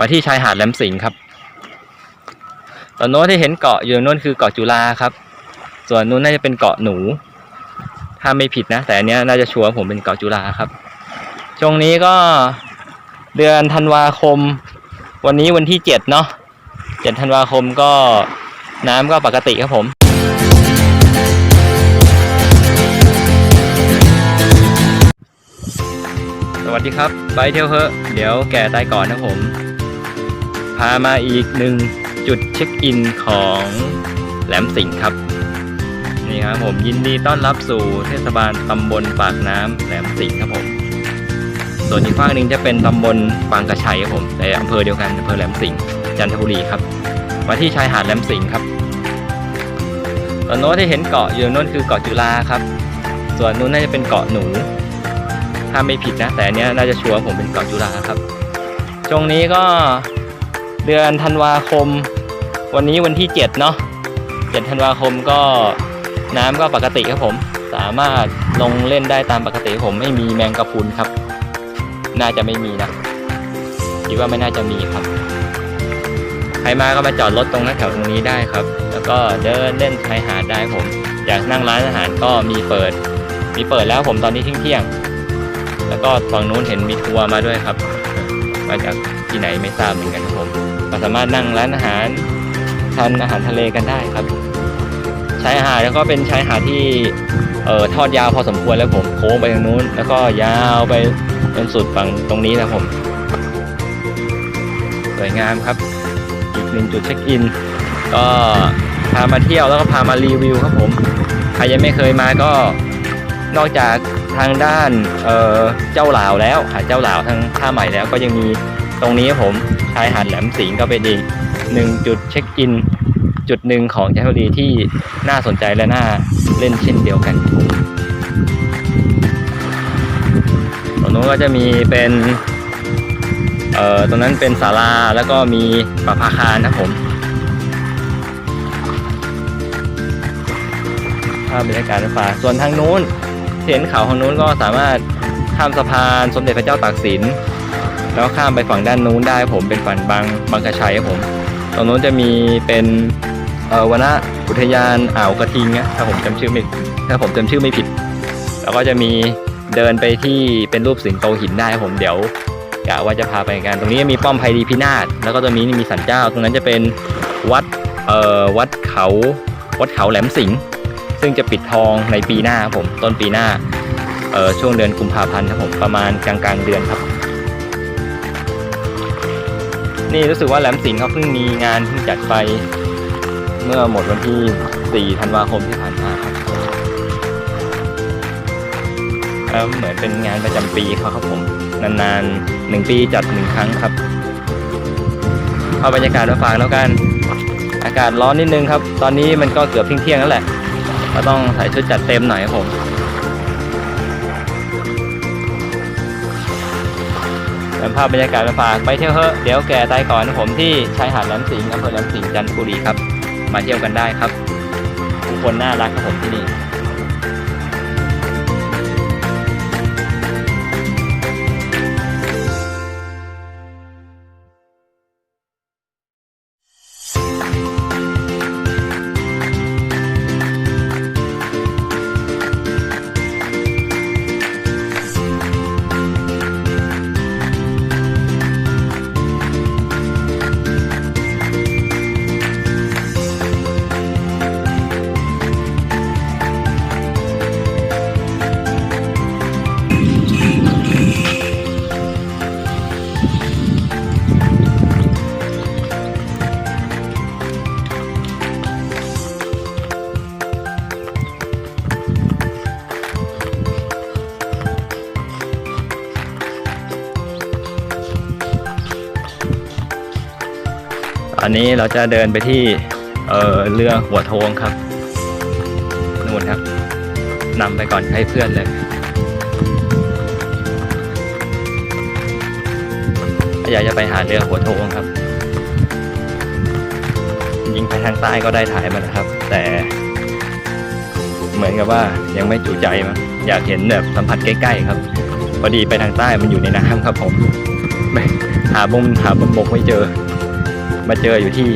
มาที่ชายหาดแหลมสิงห์ครับตอนโน้นที่เห็นเกาะอยู่โน้นคือเกาะจุฬาครับ ส่วนนู้นน่าจะเป็นเกาะหนู ถ้าไม่ผิดนะ แต่อันนี้น่าจะชัวร์ผมเป็นเกาะจุฬาครับ ช่วงนี้ก็เดือนธันวาคม วันนี้วันที่เจ็ดเนาะเจ็ดธันวาคมก็น้ำก็ปกติครับผมสวัสดีครับ ไปเที่ยวเฮอะเดี๋ยวแก่ตายก่อนนะผม พามาอีกหนึ่งจุดเช็คอินของแหลมสิงห์ครับ นี่ครับผมยินดีต้อนรับสู่เทศบาลตำบลปากน้ำแหลมสิงห์ครับผม ส่วนอีกฝั่งหนึ่งจะเป็นตำบลบางกระชัยครับผมในอำเภอเดียวกันอำเภอแหลมสิงห์จันทบุรีครับมาที่ชายหาดแหลมสิงห์ครับตอนโน้นที่เห็นเกาะอยู่โน้นคือเกาะจุฬาครับ ส่วนนู้นน่าจะเป็นเกาะหนู ถ้าไม่ผิดนะ แต่อันเนี้ยน่าจะชัวร์ผมเป็นเกาะจุฬาครับช่วงนี้ก็ เดือนธันวาคม วันนี้วันที่เจ็ดเนาะเจ็ดธันวาคมก็น้ำก็ปกติครับผม สามารถลงเล่นได้ตามปกติผมไม่มีแมงกะพรุนครับ น่าจะไม่มีนะคิดว่าไม่น่าจะมีครับ ใครมาก็มาจอดรถตรงนั้นแถวตรงนี้ได้ครับ แล้วก็เดินเล่นชายหาดได้ผม อยากนั่งร้านอาหารก็มีเปิด มีเปิดแล้วผมตอนนี้เที่ยงแล้วก็ฝั่งนู้นเห็นมีทัวร์มาด้วยครับ มาจากที่ไหนไม่ทราบเหมือนกัน สามารถนั่งร้านอาหารทานอาหารทะเลกันได้ครับชายหาดแล้วก็เป็นชายหาดที่เอ่อทอดยาวพอสมควรแล้วผมโค้งไปทางนู้น แล้วก็ยาวไปจนสุดฝั่งตรงนี้นะผมสวยงามครับอีกหนึ่งจุดเช็คอิน ก็พามาเที่ยวแล้วก็พามารีวิวครับผมใครยังไม่เคยมาก็นอกจากทางด้านเอ่อเจ้าหลาวแล้วหาดเจ้าหลาวทางท่าใหม่แล้วก็ยังมีตรงนี้ครับผมายหาดแหลมสิงก็เป็นอีกหนึ่งจุดเช็คอิน จุดหนึ่งของจันทบุรีที่น่าสนใจและน่าเล่นเช่นเดียวกันตรงนู้นก็จะมีเป็นเอ่อตรงนั้นเป็นศาลาแล้วก็มีประภาคารนะผมภาพบรรยากาศในป่าส่วนทางนู้นเห็นเขาทางนู้นก็สามารถข้ามสะพานสมเด็จพระเจ้าตากสิน แล้วข้ามไปฝั่งด้านนู้นได้ผมเป็นฝั่งบางบางกระชัยครับผมตรงนู้นจะมีเป็นเออวนอุทยานอ่าวกระทิงนะถ้าผมจำชื่อไม่ถ้าผมจำชื่อไม่ผิด แล้วก็จะมีเดินไปที่เป็นรูปสิงโตหินได้ครับผมเดี๋ยวกะว่าจะพาไปกัน ตรงนี้มีป้อมไพรีพินาศแล้วก็ตรงนี้มีสันเจ้า ตรงนั้นจะเป็นวัดเอ่อวัดเขาวัดเขาแหลมสิงห์ซึ่งจะปิดทองในปีหน้าครับผมต้นปีหน้าเอ่อช่วงเดือนกุมภาพันธ์ครับผมประมาณกลางกลางเดือนครับ นี่รู้สึกว่าแหลมสิงห์เขาเพิ่งมีงานเพิ่งจัดไป เมื่อหมดวันที่ 4 ธันวาคมที่ผ่านมาครับเหมือนเป็นงานประจำปีเขาครับผมนานๆหนึ่งปีจัดหนึ่งครั้งครับเอาบรรยากาศมาฝากแล้วกัน อากาศร้อนนิดนึงครับ ตอนนี้มันก็เกือบเที่ยงแล้วแหละ ก็ต้องใส่ชุดจัดเต็มหน่อยครับผม นำภาพบรรยากาศมาฝากไปเที่ยวเถอะเดี๋ยวแก่ตายก่อนผมที่ชายหาดแหลมสิงห์อำเภอแหลมสิงห์จันทบุรีครับ มาเที่ยวกันได้ครับทุกคนน่ารักครับผมที่นี่ อันนี้เราจะเดินไปที่เออเรือหัวโทงครับนู่นครับนำไปก่อนให้เพื่อนเลย อยากจะไปหาเรือหัวโทงครับ ยิงไปทางใต้ก็ได้ถ่ายมานะครับ แต่เหมือนกับว่ายังไม่จุใจมั้งอยากเห็นแบบสัมผัสใกล้ๆครับ พอดีไปทางใต้มันอยู่ในน้ำครับผมหาบนหาบนบกไม่เจอ มาเจออยู่ที่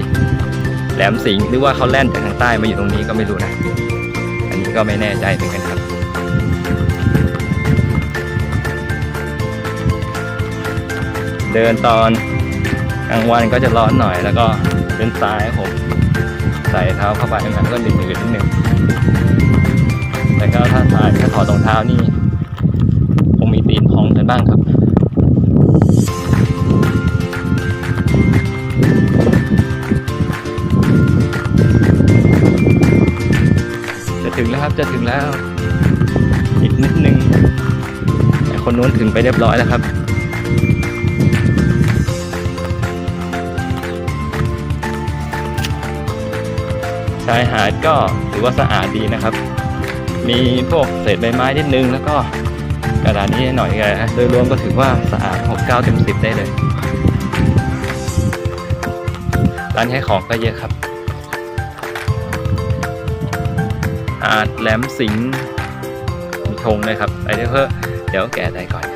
แหลมสิงห์หรือว่าเขาแล่นจากทางใต้มาอยู่ตรงนี้ก็ไม่รู้นะ อันนี้ก็ไม่แน่ใจเหมือนกันครับเดินตอนกลางวันก็จะร้อนหน่อยแล้วก็เป็นซ้ายครับผมใส่เท้าเข้าไปมันก็หนืดๆนิดนึงแต่ก็ถ้าสายถ้าถอดรองเท้านี่คงมีตีนพองกันบ้างครับ ครับ จะถึงแล้ว อีกนิดนึงแต่คนนู้นถึงไปเรียบร้อยแล้วครับชายหาดก็ถือว่าสะอาดดีนะครับ มีพวกเศษใบไม้นิดนึง แล้วก็กระดาษนี้หน่อยแกโดยรวมก็ถือว่าสะอาด 6 9เต็ม10 ได้เลย ร้านขายของก็เยอะครับ อาดแหลมสิงห์มีธงนะครับไปเถอะเดี๋ยวแกะได้ก่อน